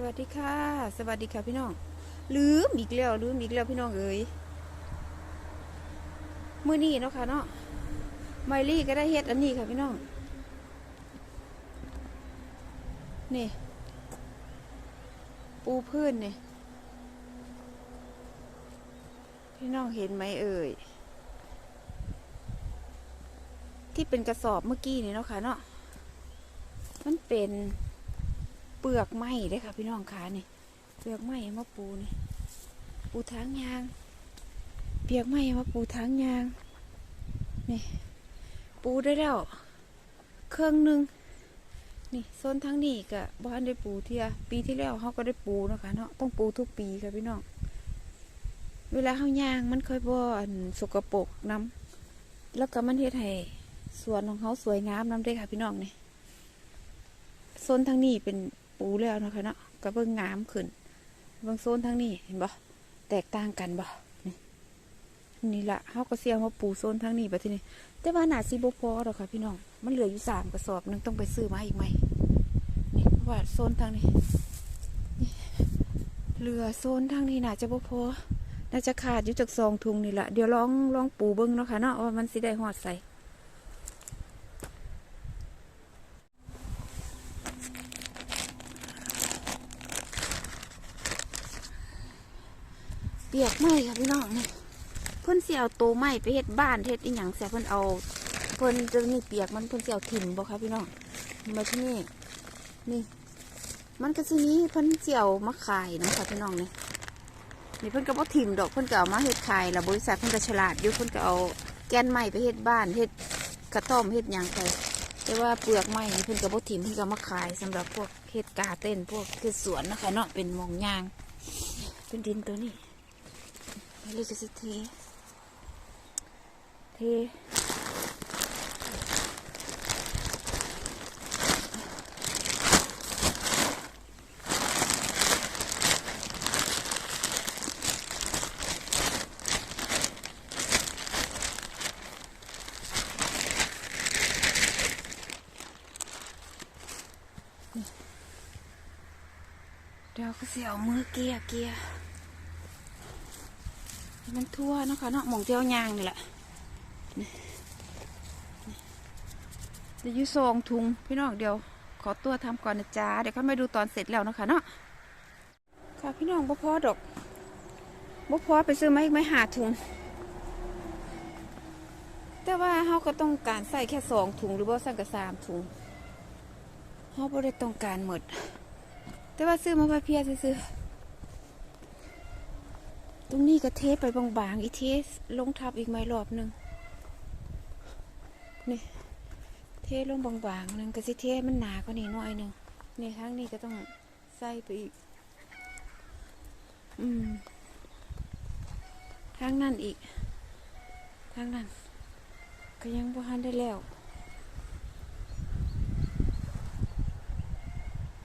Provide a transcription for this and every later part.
สวัสดีค่ะ สวัสดีค่ะพี่น้อง ลืมอีกแล้วลืมอีกแล้วพี่น้องเอ๋ยมื้อนี้เนาะค่ะเนาะไมลี่ก็ได้เฮ็ดอันนี้ค่ะพี่น้อง นี่ ปูพื้นนี่ พี่น้องเห็นไหมเอ่ย ที่เป็นกระสอบเมื่อกี้นี่เนาะค่ะเนาะ มันเป็น เปลือกไม้เด้ค่ะ พี่น้องขานี่เปลือกไม้มาปูนี่ปูทางยาง เปียกไม้มาปูทางยางนี่ปูได้แล้วเครื่องหนึ่งนี่โซนทั้งนี้กะบ้านได้ปูเทียปีที่แล้วเขาก็ได้ปูนะคะเนาะต้องปูทุกปีค่ะพี่น้องเวลาเขายางมันค่อยบ่อนสกปรกน้ำแล้วก็มันเฮ็ดให้สวนของเขาสวยงามน้ำได้ค่ะพี่น้องนี่โซนทั้งนี้เป็น ปูแล้วนะคะเนาะก็เบิ่งงามขึ้นเบิ่งโซนทั้งนี้เห็นบ่แตกต่างกันบ่นี่นี่ละเขาก็เสียมาปูโซนทั้งนี้ไปที่นี่แต่ว่าหนาซีบพอหรอกค่ะพี่น้องมันเหลืออยู่สามกระสอบนึงต้องไปซื้อมาอีกไหมนี่เพราะว่าโซนทางนี่เหลือโซนทางนี้น่าจะบ่พอน่าจะขาดอยู่จากซองทุงนี่แหละเดี๋ยวลองลองปูเบิ้งเนาะค่ะเนาะว่ามันสิได้หอดใส่ ปียกไหมค่ะพี่น้องนี่เพิ่นสิเอาโตไม้ไปเฮ็ดบ้านเฮ็ดอีหยังเสียเพิ่นเอาเพิ่นจะนี่เปียกมันเพิ่นสิเอาถิ่มบ่คะพี่น้องมาที่นี่นี่ มันก็สินี้เพิ่นสิเอามาขายนะคะพี่น้องนี่นี่เพิ่นก็บ่ถิ่มดอกเพิ่นก็เอามาเฮ็ดขายแล้วบริษัทเพิ่นก็ฉลาดอยู่เพิ่นก็เอาแกนไม้ไปเฮ็ดบ้านเฮ็ดกระท่อมเฮ็ดหยังไปแต่ว่าเปลือกไม้นี่เพิ่นก็บ่ถิ่มเพิ่นก็เอามาขายสำหรับพวกเฮ็ดกาเต้นพวกเฮ็ดสวนนะคะเนาะเป็นมองยางเป็นดินตัวนี้ ไม่รู้จะสิเทเท เดี๋ยวก็เสียว มันทั่วนะคะเนาะหมองเที่ยวยางนี่แหละนี่นี่เดี๋ยวยูซองทุงพี่น้องเดี๋ยวขอตัวทำก่อนนะจ๊ะเดี๋ยวข้ามาดูตอนเสร็จแล้วนะคะเนาะค่ะพี่น้องบ่พอดอกบ่พอไปซื้อไมาอีกไม่หาถุง แต่ว่าเขาก็ต้องการใส่แค่สองถุงหรือว่าสั่งกับสามถุงเขาบ่ได้ต้องการหมด แต่ว่าซื้อมาเพื่อเพียซื้อ ตรงนี้ก็เทไปบางๆ อีเทสลงทับอีกไหมรอบหนึ่งนี่เทลงบางๆหนึงก็สิเทมันหนากว่านี้หน่อยหนึงนี่ทางนี้ก็ต้องใส่ไปอีก อืมทางนั้นอีกทางนั้น ก็ยังบ่ทันได้แล้ว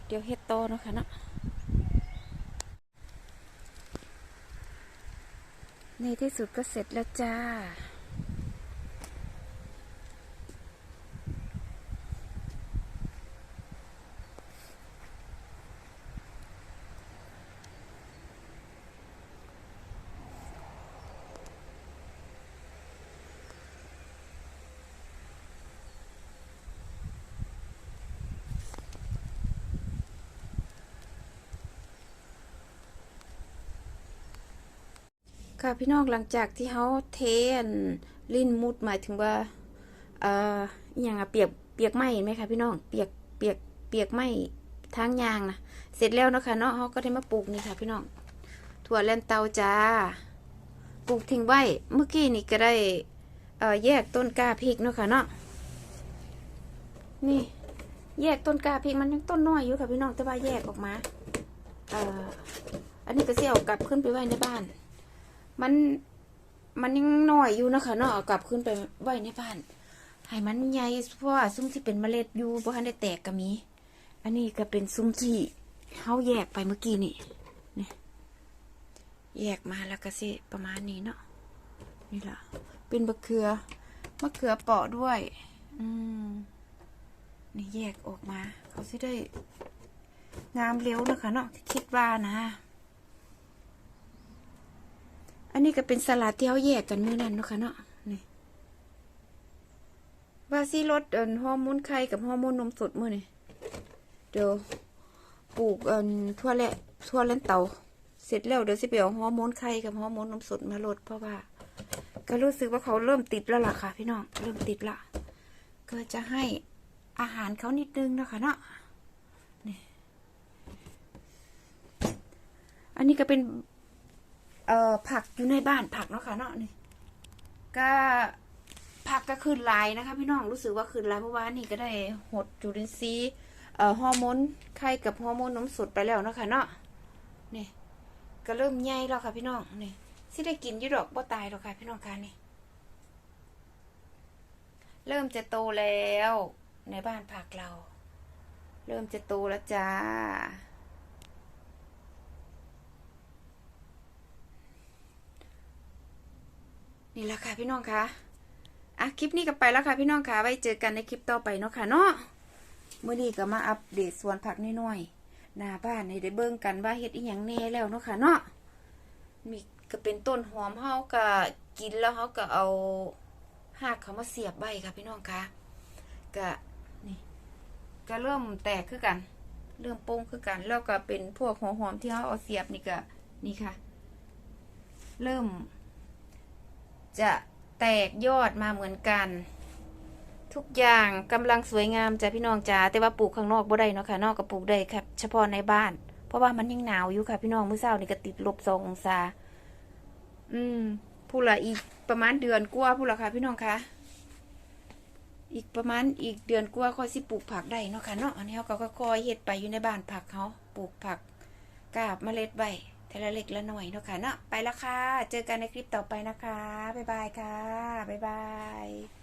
เดี๋ยวเฮ็ดต่อเนาะค่ะเนาะ ในที่สุดก็เสร็จแล้วจ้า ค่ะพี่น้องหลังจากที่เขาเทนลิ้นมุดหมายถึงว่าเอ่ออย่างอะเปียกเปียกไหมเห็นไหมคะพี่น้องเปียกเปียกเปียกไหมทางยางนะเสร็จแล้วนะคะเนาะเขาก็ได้มาปลูกนี่ค่ะพี่น้องถั่วแลนเตาจ้าปลูกทิ้งไว้เมื่อกี้นี่ก็ได้เอ่อแยกต้นกล้าพริกเนาะค่ะเนาะนี่แยกต้นกล้าพริกมันยังต้นน้อยอยู่ค่ะพี่น้องแต่ว่าแยกออกมา เอ่อ อันนี้ก็เสี่ยวกลับขึ้นไปไว้ในบ้าน มันมันยังน้อยอยู่นะคะเนาะเอากลับขึ้นไปไว้ในบ้านให้มันใหญ่เพราะว่าซุ้มที่เป็นเมล็ดอยู่บ่ทันได้แตกก็มี อันนี้ก็เป็นซุ้มที่เฮาแยกไปเมื่อกี้นี่นี่ แยกมาแล้วก็สิประมาณนี้เนาะนี่ล่ะ เป็นมะเขือมะเขือเปาะด้วย อืมนี่แยกออกมา เขาสิได้งามเร็วนะคะเนาะคิดว่านะ อันนี้ก็เป็นสลัดที่เขาแยกกันมื้อนั้นเนาะค่ะเนาะนี่ว่าสิลดเอินฮอร์โมนไข่กับฮอร์โมนนมสดมื้อนี่เดี๋ยวปลูกเอินทั่วแหละทั่วแลนเตาเสร็จแล้วเดี๋ยวสิไปเอาฮอร์โมนไข่กับฮอร์โมนนมสดมาลดเพราะว่า ก็รู้สึกว่าเขาเริ่มติดแล้วล่ะค่ะ พี่น้องเริ่มติดละก็จะให้อาหารเขานิดนึงนะคะเนาะนี่อันนี้ก็เป็น เอ่อผักอยู่ในบ้านผักเนาะค่ะเนาะนี่ก็ผักก็คืนลายนะคะ พี่น้องรู้สึกว่าคืนลายเมื่อวานี่ก็ได้หดจุลินทรีย์เอ่อฮอร์โมนไข่กับฮอร์โมนนมสดไปแล้วเนาะค่ะเนาะนี่ก็เริ่มใหญ่แล้วค่ะพี่น้องนี่สิได้กินยี่ดอกบ่ตายหรอกค่ะพี่น้องค่ะนี่เริ่มจะโตแล้วในบ้านผักเรา เริ่มจะโตแล้วจ้า นี่แหละค่ะพี่น้องคะอะคลิปนี้ก็ไปแล้วค่ะพี่น้องคะไว้เจอกันในคลิปต่อไปเนาะค่ะเนาะเมื่อนี้ก็มาอัปเดตสวนผักน้อยๆหน้าบ้านให้ได้เบิ่งกันว่าเฮ็ดอีหยังแน่แล้วเนาะค่ะเนาะมีก็เป็นต้นหอมเฮาก็กินแล้วเฮาก็เอาหากเขามาเสียบใบค่ะพี่น้องคะก็นี่ก็เริ่มแตกคือกัน เริ่มโป่งคือกัน แล้วก็เป็นพวกหัวหอมที่เฮาเอาเสียบนี่ก็นี่ค่ะ เริ่ม จะแตกยอดมาเหมือนกัน ทุกอย่างกำลังสวยงามจ้ะพี่น้องจ๋าแต่ว่าปลูกข้างนอกบ่ได้เนาะค่ะนอกก็ปลูกได้ครับเฉพาะในบ้าน เพราะว่ามันยังหนาวอยู่ค่ะ พี่น้องเมื้อเช้านี่ก็ติดลบสององศา อืมพูดละอีกประมาณเดือนกว่าพูดละค่ะ พี่น้องคะอีกประมาณอีกเดือนกว่าค่อยสิปลูกผักได้เนาะค่ะเนาะอันนี้เขาก็ค่อยเฮ็ดไปอยู่ในบ้านผักเขาปลูกผักกาบเมล็ดใบ แต่ละเล็กละหน่อยเนาะค่ะเนาะไปแล้วค่ะ เจอกันในคลิปต่อไปนะคะ บ๊ายบายค่ะ บ๊ายบาย